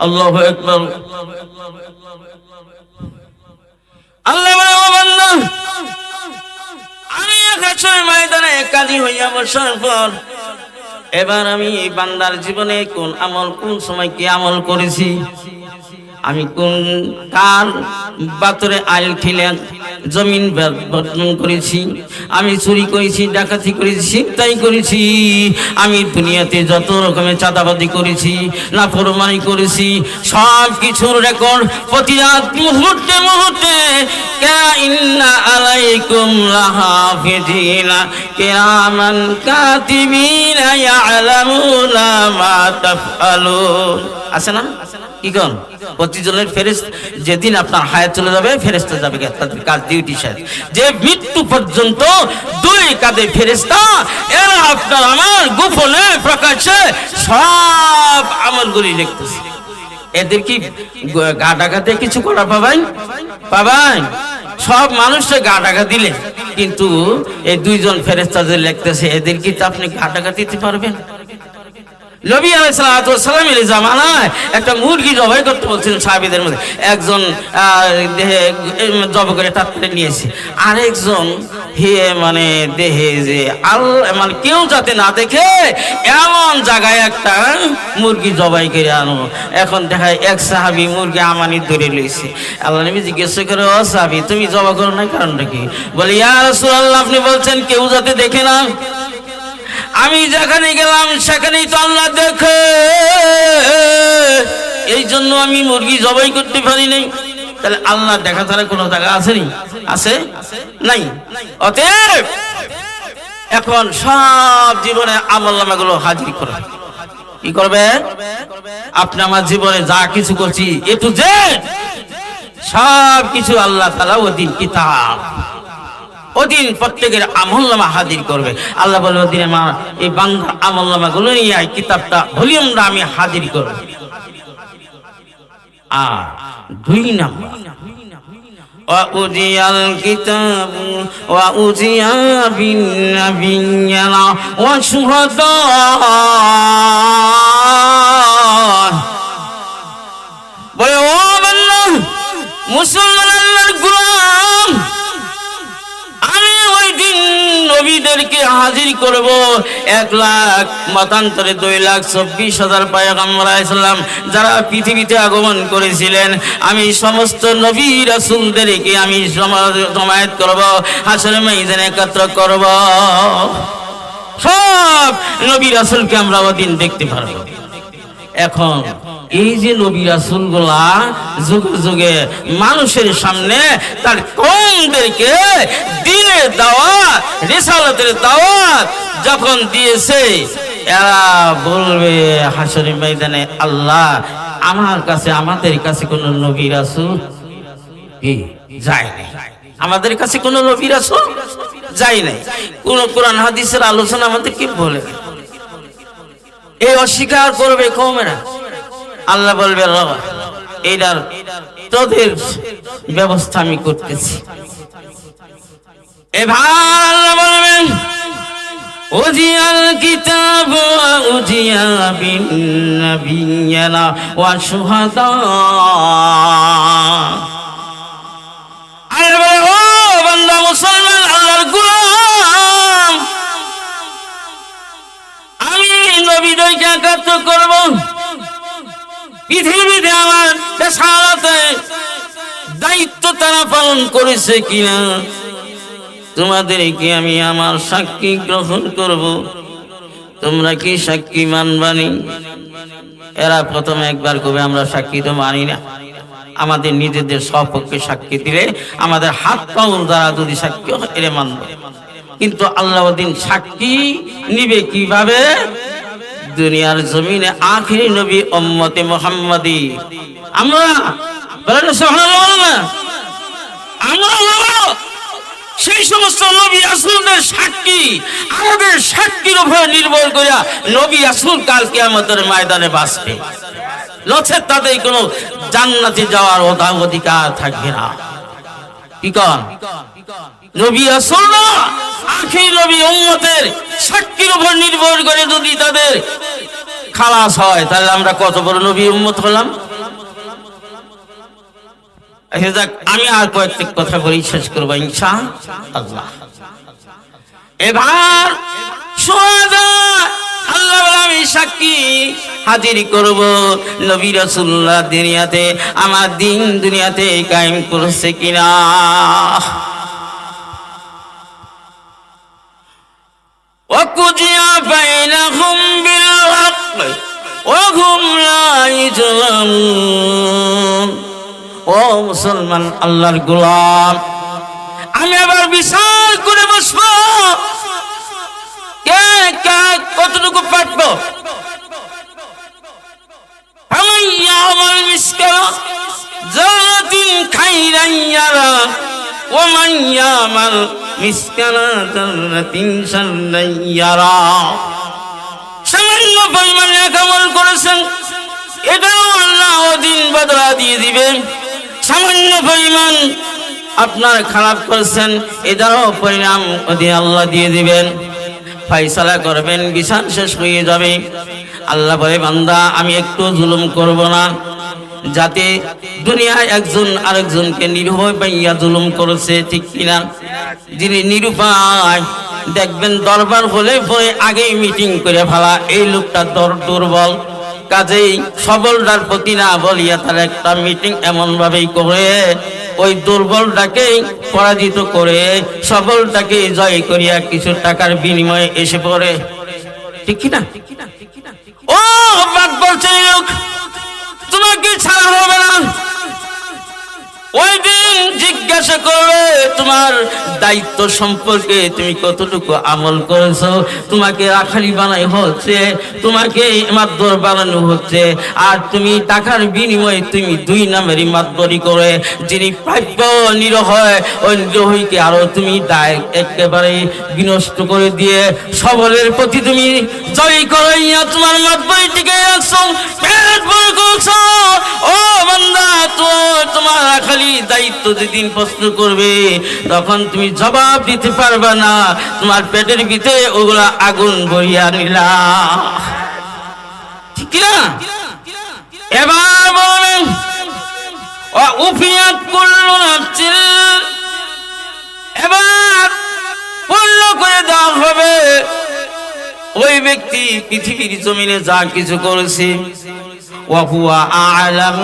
আল্লাহ একবার আল্লাহ বলে, "ও বান্দা, আমি হাসরের পর এবার আমি বান্দার জীবনে কোন আমল কোন সময় কি আমল করেছি? আমি কোন কার বাতরে আইল ঠেলে জমিন বর্তন করেছি, আমি চুরি করেছি, ডাকাতি করেছি ছিনতাই করেছি। আমি দুনিয়াতে যত রকমের চাঁদাবাদি করেছি না ফরমানি করেছি সব কিছুর রেকর্ড প্রতি রাত মুহূর্তে মুহূর্তে। আছে না? কি কোন প্রতিজনের ফেরেস্ত যেদিন আপনার হায়াত চলে যাবে ফেরেস্তা যাবে তাদের কাজ ডিউটি শেষ। যে মৃত্যু পর্যন্ত দুই কাঁধে ফেরেস্তা এরা আপনার আমার গোপনে প্রকাশ্যে সব আমলগুলি লিখতেছে। এদের কি গ- ডাকাতে কিছু করা পাবেন পাবেন সব মানুষে গা ডাকা দিলে। কিন্তু এই দুইজন ফেরেস্তা যে লিখতেছে, এদের কি আপনি গা ডাকা দিতে পারবেন? নবী আলাইসালামের জামানায় একটা মুরগি জবাই করতে বলছিলেন সাহাবিদের মধ্যে। একজন দেহে জব করে তার করে নিয়েছে। আরেকজন হে মানে দেহে যে আল মানে কেউ যাতে না দেখে, এমন জায়গায় একটা মুরগি জবাই করে আনো। এখন দেখায় এক সাহাবি মুরগি আমানি ধরে লইছে। আল্লাহ নবী জিজ্ঞেস করে, ও সাহাবি, তুমি জবা করো না, কারণটা কি? বলে, ইয়া রাসূলুল্লাহ, আপনি বলছেন কেউ যাতে দেখে না? আমি যেখানে গেলাম, সেখানেই তো আল্লাহ দেখে। এই জন্য আমি মুরগি জবাই করতে পারি নাই। তাহলে আল্লাহ দেখা ছাড়া কোনো জায়গা আছে নি? আছে? নাই। অতএব, এখন সব জীবনে আমলগুলো হাজির করে। কি করবে? আপনি আমার জীবনে যা কিছু করছি, এ টু জেড সব কিছু আল্লাহ তালা ওদিন কিতাব। ওদিন প্রত্যেকের আমলনামা হাজির করবে আল্লাহ বলে ওদিন আমার এই বাংলা আমলনামা গুলো নিয়ে এই কিতাবটা ভলিউমটা আমি হাজির করব আর দুই নাম্বার وأوتي الكتاب وأوتي بالنبيين والشهداء বলে ও বান্দা মুসলমান নবীদেরকে হাজির করব। এক লাখ, মতান্তরে দুই লাখ, চব্বিশ হাজার ইসলাম যারা পৃথিবীতে আগমন করেছিলেন, আমি সমস্ত নবী রাসূলদেরকে আমি জমা- জমায়েত করব, হাসরে ময়দানে একত্র করব। সব নবী রাসূলকে আমরা ওদিন দেখতে পারব। এখন এই যে নবী রাসূলগুলা যুগে যুগে মানুষের সামনে তার কমদেরকে দিনের দাওয়াত, রিসালাতের দাওয়াত যখন দিয়েছে, এরা বলবে হাসরের ময়দানে আল্লাহ আমার কাছে, আমাদের কাছে কোন নবী রাসূল কি যায় নাই? আমাদের কাছে কোন নবী রাসূল যায় নাই। কোন কোরআন, হাদিসের আলোচনা আমাদের কি বলে। এই অস্বীকার করবে কমেরা আল্লাহ বলবে "র, এইটার তোদের ব্যবস্থা আমি করতেছি। আল্লাহ বলবেন কিতাব উজিয়া ওয়া ও আমি নবীদেরকে একাত্র করব। পৃথিবীতে আমার পেশালতে দায়িত্ব তারা পালন করেছে কিনা? তোমাদেরকে আমি আমার সাক্ষী গ্রহণ করব। তোমরা কি সাক্ষী মানবানি এরা প্রথমে একবার কবে আমরা সাক্ষী তো মানি না। আমাদের নিজেদের সপক্ষে সাক্ষী দিলে আমাদের হাত পাউল দ্বারা যদি সাক্ষী হয়, এরে মানব। কিন্তু আল্লাহ সাক্ষী নিবে কীভাবে? দুনিয়ার জমিনে আখিরি নবী উম্মতে মুহাম্মাদি। আমরা সেই সমস্ত নবী আসুলদের সাক্ষী, আমাদের সাক্ষীর উপর নির্ভর করে নবী আসুল কালকে আমাদের ময়দানে বাঁচবে। নচেত তাদের কোনো জান্নাতে যাওয়ার অধা- অধিকার থাকবে না। কি কন? নবী আসল না। আখি নবী উম্মতের সাক্ষীর উপর নির্ভর করে যদি তাদের খালাস হয়, তাহলে আমরা কত বড় নবী উম্মত হলাম? আমি আর কয়েকটি কথা বলি, শেষ করব ইনশা আল্লাহ এবার আল্লাহ আমি সাক্ষী হাজির করব নবী রাসূলুল্লাহ দুনিয়াতে, আমার দিন দুনিয়াতে কায়েম করেছে কিনা? وقضي بينهم بالحق وهم لا يظلمون ও মুসলমান আল্লাহর গোলাম আমি আবার বিচার করে বসবো কে কে কতটুকু পারবো فمن يعمل مثقال ذرة خيرا يره ومن يعمل مثقال ذرة شرا يره সামান্য পরিমাণ লেখামল করেছেন এটাও আল্লাহ দিন বদলা দিয়ে দিবেন সামান্য পরিমাণ আপনার খারাপ করেছেন এটারও পরিণাম ওদিন আল্লাহ দিয়ে দিবেন ফাইসালা করবেন বিশাল শেষ হয়ে যাবে আল্লাহ বলে বান্দা আমি একটু জুলুম করব না যাতে দুনিয়ায় একজন আরেকজনকে নির্ভয় পাইয়া জুলুম করেছে, ঠিক কিনা? যিনি নিরুপায়, দেখবেন দরবার হলে পরে আগেই মিটিং করে ফেলা, এই লোকটা দর দুর্বল। কাজেই সবলটার প্রতি না বলিয়া তার একটা মিটিং এমন ভাবেই করে, ওই দুর্বলটাকেই পরাজিত করে, সবলটাকে জয় করিয়া কিছু টাকার বিনিময়ে এসে পড়ে। ঠিক কিনা? ও, বাদ বলছে লোক। ছাড়া হবে না ওই দিন জিজ্ঞাসা করবে, তোমার দায়িত্ব সম্পর্কে তুমি কতটুকু আমল তোমাকে বানাই হচ্ছে, তোমাকে বানানো হচ্ছে, আর তুমি টাকার বিনিময়ে তুমি দুই করে, যিনি প্রাপ্য ওই তুমি দায় একেবারে বিনষ্ট করে দিয়ে সবলের প্রতি তুমি জয় করাইয়া তোমার মাদ্দরি টিকে রাখছো পেট ভরে করছ। ও বান্দা তোমার দায়িত্ব যেদিন প্রশ্ন করবে, তখন তুমি জবাব দিতে পারবে না। তোমার পেটের ভিতরে ওগুলা আগুন ভরিয়া নিলা। ঠিক না? এবার বলেন উফিয়াত করল এবার পূর্ণ করে দেওয়া হবে। ওই ব্যক্তি পৃথিবীর জমিনে যা কিছু করেছে وهو أعلم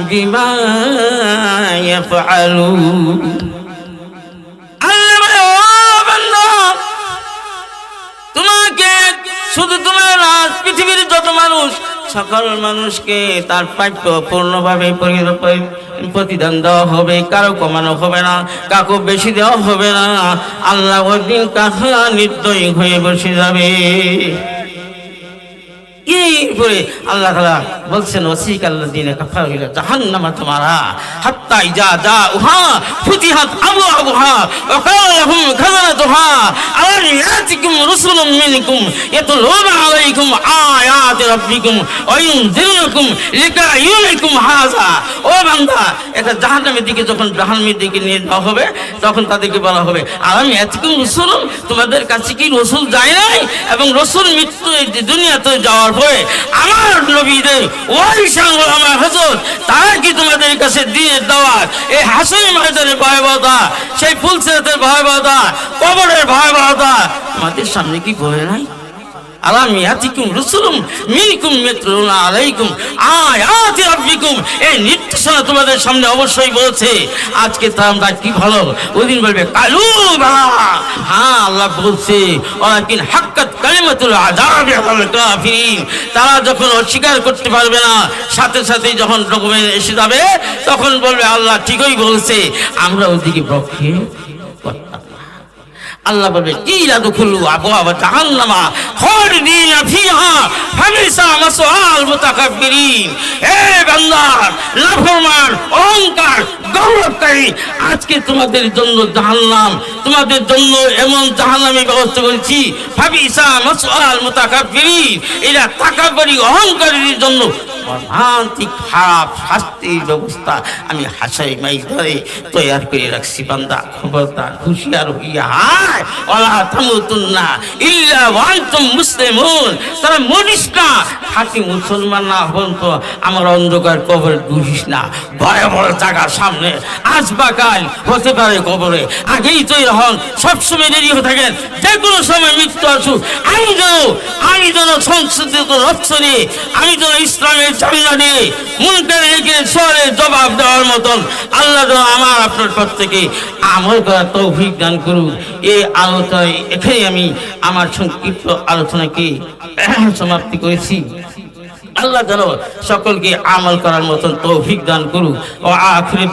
بما يفعلون আল্লাহ বলে, "ও বান্দা, তোমাকে শুধু তোমার না পৃথিবীর যত মানুষ সকল মানুষকে তার প্রাপ্য পূর্ণভাবে পরি- পরি- প্রতিদান দেওয়া হবে কারো কমানো হবে না কাকু বেশি দেওয়া হবে না আল্লাহ ওই দিন কাহা নির্দয়ী হয়ে বসে যাবে এরপরে আল্লাহ বলছেন উহা আলাইকুম ও এটা দিকে যখন জাহান্নামের দিকে নিয়ে যাওয়া হবে, তখন তাদেরকে বলা হবে, আলাম ইয়াতিকুম রুসুলুম? তোমাদের কাছে কি রসুল যায় নাই? এবং রসুল মৃত্যু দুনিয়াতে যাওয়ার পরে আমার নবীদের ওই সাংল আমার হাসন তারা কি তোমাদের কাছে দিয়ে দেওয়ার এই হাসন ভয়াবহতা, সেই ভয়াবহতা, কবরের ভয়াবহতা আমাদের সামনে কি বলে নাই? আলামিয়াতিকুম রসুলুম মিনকুম ইয়াতলুনা আলাইকুম আয়াতি রাব্বিকুম এই নির্দেশনা তোমাদের সামনে অবশ্যই বলছে। আজকে তা আমরা কি ভালো? ওই দিন বলবে, কালু হ্যাঁ আল্লাহ বলছে, ওয়ালাকিন হাক্কাত কালিমাতুল তারা যখন অস্বীকার করতে পারবে না, সাথে সাথে যখন ডকুমেন্ট এসে যাবে, তখন বলবে, আল্লাহ ঠিকই বলছে। আমরা ওদিকে পক্ষে না। আল্লাহ বলবে কিলা দুখুলু আবওয়াবা জাহান্নামা, খালিদিনা ফিহা ফাবিসা মাসওয়াল মুতাকাব্বিরিন। হে বান্দা লাফরমান অহংকার, গৌরবকারী, আজকে তোমাদের জন্য জাহান্নাম, তোমাদের জন্য এমন জাহান্নামের ব্যবস্থা করেছি ফাবিসা মাসওয়াল মুতাকাব্বিরিন। এরা তাকাব্বরি অহংকারীর জন্য মর্মান্তিক খারাপ শাস্তির ব্যবস্থা আমি হাসাই মাই ধরে তৈয়ার করে রাখছি, বান্দা। খবরদার, হুঁশিয়ার হইয়া হায় ওলা থামুতুন্না ইল্লা ওয়ান্তুম মুসলিমুন। তারা মরিস না। খাঁটি মুসলমান না হন তো আমার অন্ধকার কবরে ঢুকিস না। বড় বড় জায়গার সামনে। আজ বা কাল হতে পারে কবরে। আগেই তৈরি হন। সবসময় রেডি হয়ে থাকেন। যে কোনো সময় মৃত্যু আসুক। আমি যেন আমি যেন লক্ষ্য নিয়ে আমি যেন ইসলামের চামিনা মুনকার মুলকের সরে জবাব দেওয়ার মতন। আল্লাহ আমার আপনার পর থেকে আমল করার তৌফিক দান করুক। এই আলোচনায় এখানে আমি আমার সংক্ষিপ্ত আলোচনাকে সমাপ্তি করেছি। আল্লাহ যেন সকলকে আমল করার মতন তৌফিক দান করুক। ও আখির